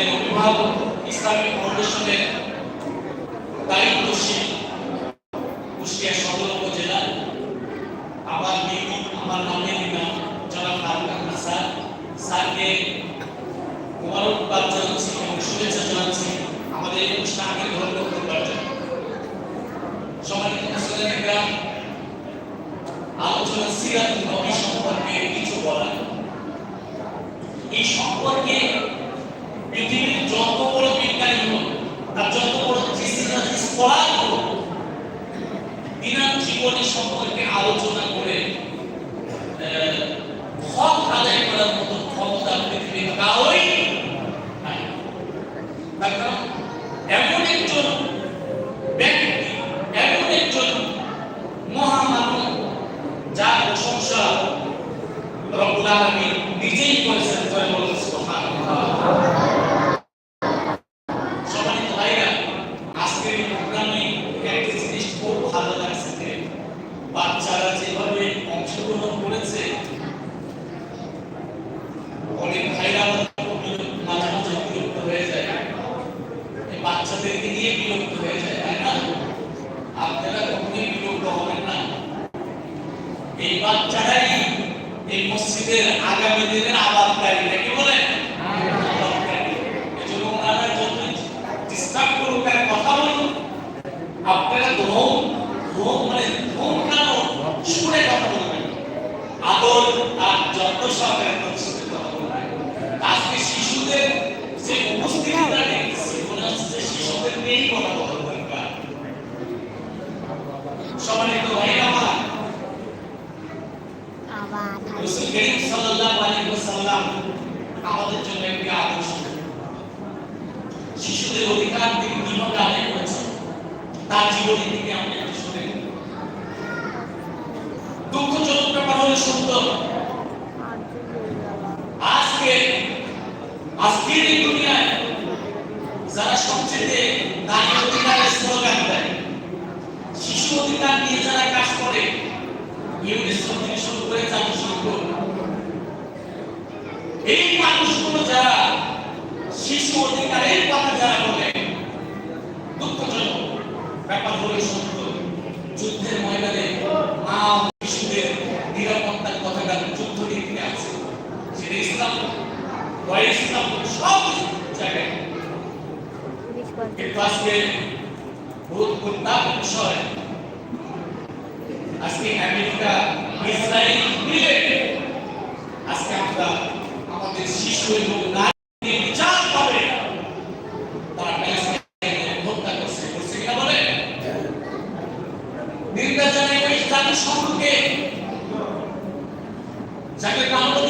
যে অভিভাবক ইসলামিক ফাউন্ডেশনের সহকারিতায় শিশু অধিকার নিয়ে যারা কাজ করে ইউনিসেফ থেকে শুরু করে জাতিসংঘ এই মানুষগুলো যারা শিশু অধিকারের কথা যারা বলে, দুঃখজনক ব্যাপার হলো সত্য। যুদ্ধের ময়দানে আম তার বিষয় আজকে আমেরিকা, ইসরায়েল মিলে আজকে আমরা আমাদের শিশু এবং নারীদের বিচার পাবে। তারা হত্যা করছে। করছে সম্পর্কে যাকে আমরা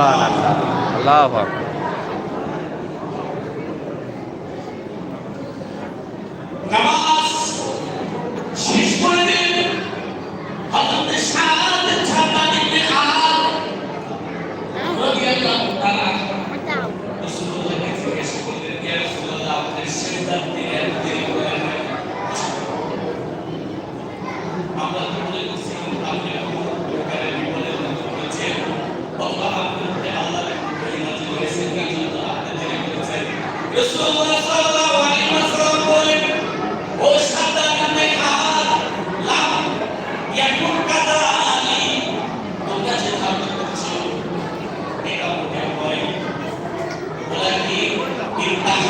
সুবাহ আল্লাহ আল্লাহ you.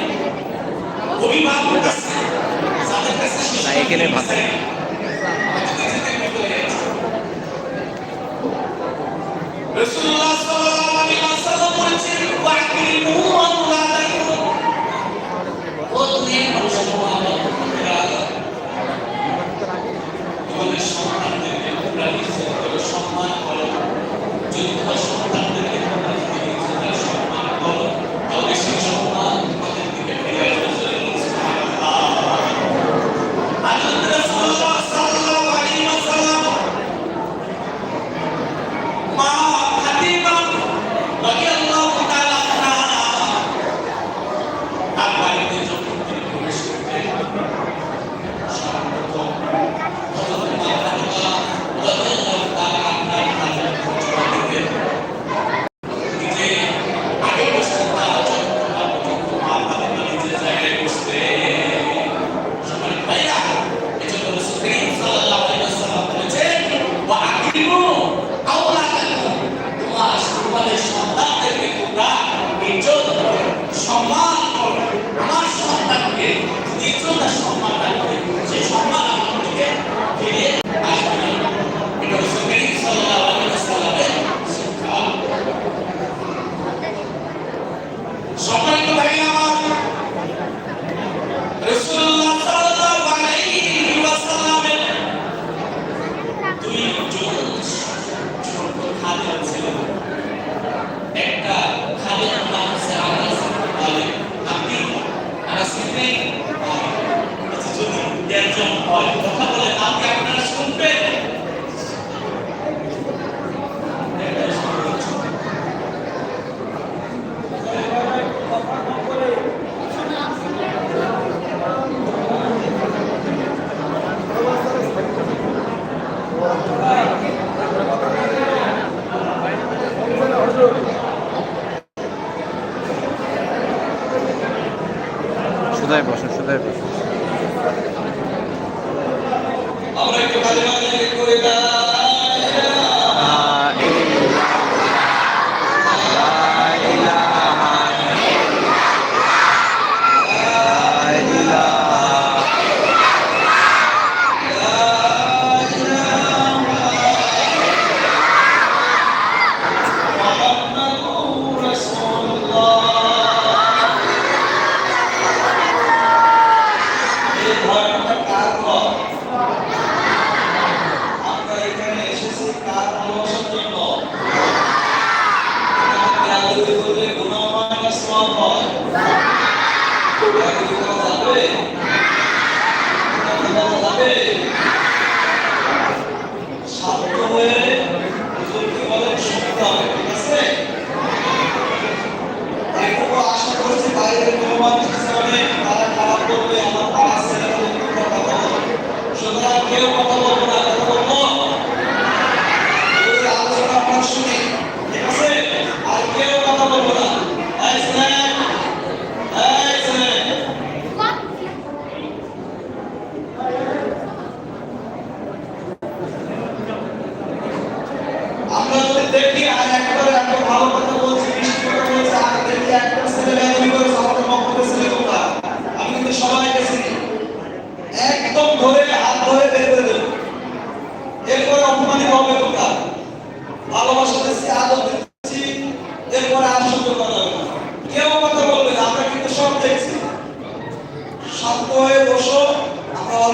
এখানে ভাষা সম্মান করো যদি তোমার সন্তানদেরকে তোমরা সম্মান আসেন সোজা আমরা একটু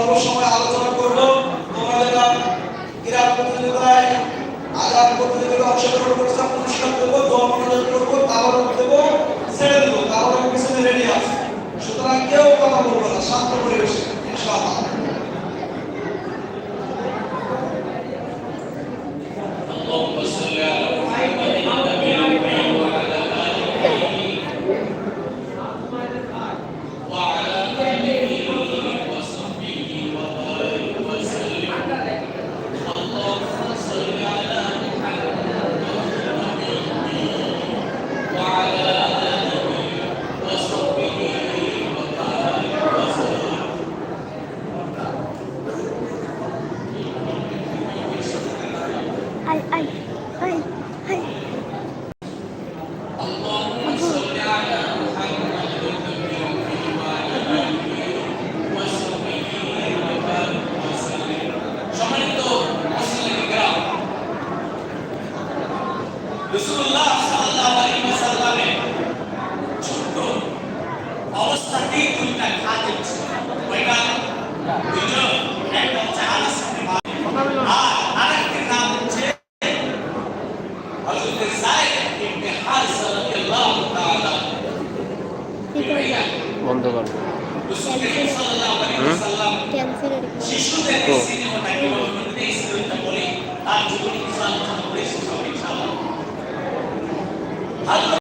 অল্প সময় আলোচনা করব। তোমরা যারা প্রতিযোগিতায়, আজাদ প্রতিযোগিতায় অংশগ্রহণ করেছে পুরস্কার দেবো, দোয়া মনোযোগ করব তাবারক দেবো, ছেড়ে দেবো তাবারক পিছনে রেডি আছে। সুতরাং কেউ কথা বলব না, শান্ত পরিবেশে। রাসূলুল্লাহ সাল্লাল্লাহু আলাইহি ওয়াসাল্লামের ছোট্ট অবস্থাতেই দুইটা খাদেম কয়টা? দুইজন। একটা হচ্ছে আনাস আর আরেকটির নাম হচ্ছে হযরত যায়েদ ইবনে হারিসা রাদিয়াল্লাহু তাআলা। বন্ধ করো। রাসূল সাল্লাল্লাহু আলাইহি ওয়াসাল্লাম শিশুদের